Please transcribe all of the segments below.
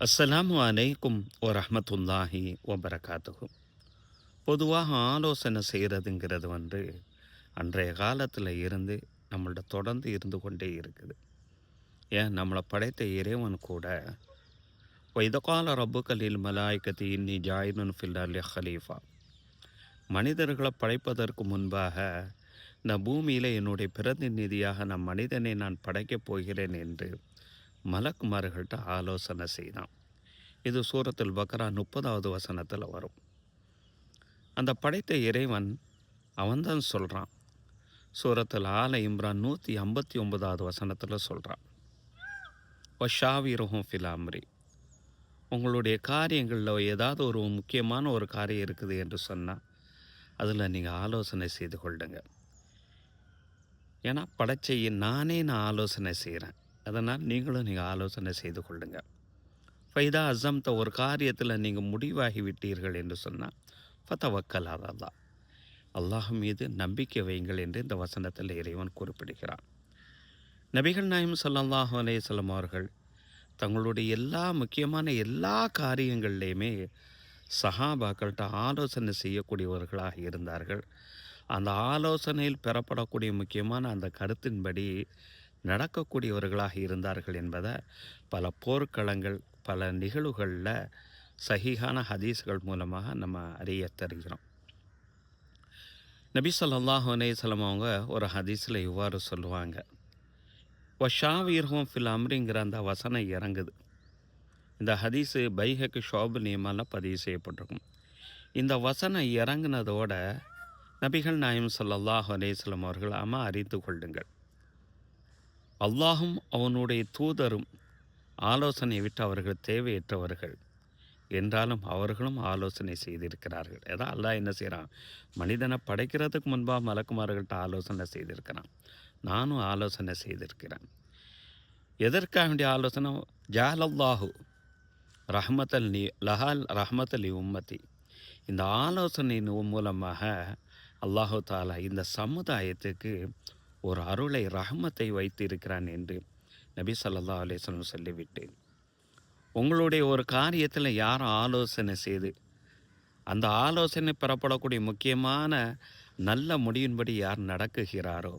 அஸ்ஸலாமு அலைக்கும் வரமத்துல்லாஹி வபரகாத்துகும் பொதுவாக ஆலோசனை செய்கிறதுங்கிறது வந்து அன்றைய காலத்தில் இருந்து நம்மள்ட தொடர்ந்து இருந்து கொண்டே இருக்குது. ஏன்? நம்மளை படைத்த இறைவன் கூட வைதகால ரப்புக்கலில் மலாய்க்கத்தி இன்னி ஜாயினுன் ஃபில்லி ஹலீஃபா. மனிதர்களை படைப்பதற்கு முன்பாக நான் பூமியில் என்னுடைய பிரதிநிதியாக நான் மனிதனை நான் படைக்கப் போகிறேன் என்று மலக்குமார்கள்ட்ட ஆலோசனை செய்தான். இது சூரத்தில் பக்ரா முப்பதாவது வசனத்தில் வரும். அந்த படைத்த இறைவன் அவன்தான் சொல்கிறான் சூரத்தில் ஆல இம்ரான் நூற்றி ஐம்பத்தி ஒன்பதாவது வசனத்தில் சொல்கிறான் ஒஷாவிரகும் ஃபிலாம்ரி உங்களுடைய காரியங்களில் ஏதாவது ஒரு முக்கியமான ஒரு காரியம் இருக்குது என்று சொன்னால் அதில் நீங்கள் ஆலோசனை செய்து கொள்ளுங்க. ஏன்னா படைச்சையை நானே நான் ஆலோசனை செய்கிறேன் அதனால் நீங்களும் நீங்கள் ஆலோசனை செய்து கொள்ளுங்கள் ஃபைதா அசம்த ஒரு காரியத்தில் நீங்கள் முடிவாகி விட்டீர்கள் என்று சொன்னால் ஃபத்தவக்கல் அதல்லா அல்லாஹ் மீது நம்பிக்கை வையுங்கள் என்று இந்த வசனத்தில் இறைவன் குறிப்பிடுகிறான். நபிகள் நாயம் சல்லாஹ் அலையம் அவர்கள் தங்களுடைய எல்லா முக்கியமான எல்லா காரியங்கள்லேயுமே சஹாபாக்கள்கிட்ட ஆலோசனை செய்யக்கூடியவர்களாக இருந்தார்கள். அந்த ஆலோசனையில் பெறப்படக்கூடிய முக்கியமான அந்த கருத்தின்படி நடக்கக்கூடியவர்களாக இருந்தார்கள் என்பதை பல போர்க்களங்கள் பல நிகழ்வுகளில் சகிகான ஹதீஸ்கள் மூலமாக நம்ம அறிய தருகிறோம். நபி சொல்லாஹு அலேஸ்லம் அவங்க ஒரு ஹதீஸில் இவ்வாறு சொல்லுவாங்க. வஷாவீர்ஹோம் ஃபில் அம்ரிங்கிற அந்த வசனம் இறங்குது. இந்த ஹதீஸு பைஹக்கு ஷோபு நியமெல்லாம் பதிவு செய்யப்பட்டிருக்கும். இந்த வசனம் இறங்குனதோட நபிகள் நாயம் சல்லாஹ் அலேஸ்லம் அவர்கள் அம்மா அறிந்து கொள்ளுங்கள். அல்லாஹும் அவனுடைய தூதரும் ஆலோசனை விட்டு அவர்கள் தேவையற்றவர்கள் என்றாலும் அவர்களும் ஆலோசனை செய்திருக்கிறார்கள். ஏதா அல்லாஹ் என்ன செய்கிறான் மனிதனை படைக்கிறதுக்கு முன்பாக மலக்குமார்கள்ட்ட ஆலோசனை செய்திருக்கிறான். நானும் ஆலோசனை செய்திருக்கிறேன். எதற்காக வேண்டிய ஆலோசனை? ஜாலல்லாஹு ரஹமத்தல் நீ லஹால் ரஹமத்தலி உம்மதி இந்த ஆலோசனையின் மூலமாக அல்லாஹு தாலா இந்த சமுதாயத்துக்கு ஒரு அருளை ரஹமத்தை வைத்திருக்கிறான் என்று நபி சல்லா அலேஸ்வரம் சொல்லிவிட்டு உங்களுடைய ஒரு காரியத்தில் யாரும் ஆலோசனை செய்து அந்த ஆலோசனை பெறப்படக்கூடிய முக்கியமான நல்ல முடியின்படி யார் நடக்குகிறாரோ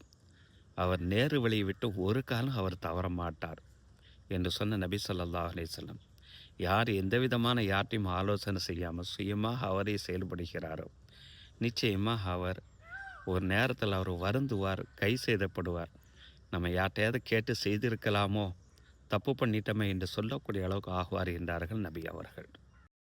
அவர் நேரு வழியை விட்டு ஒரு காலம் அவர் தவற மாட்டார் என்று சொன்ன நபி சொல்லா அலிஸ்லம் யார் எந்த விதமான யார்ட்டையும் ஆலோசனை செய்யாமல் சுயமாக அவரே செயல்படுகிறாரோ நிச்சயமாக அவர் ஒரு நேரத்தில் அவர் வருந்துவார் கை செய்தப்படுவார் நம்ம யார்கிட்டையாவது கேட்டு செய்திருக்கலாமோ தப்பு பண்ணிட்டோமே என்று சொல்லக்கூடிய அளவுக்கு ஆகுவார் என்றார்கள் நபி அவர்கள்.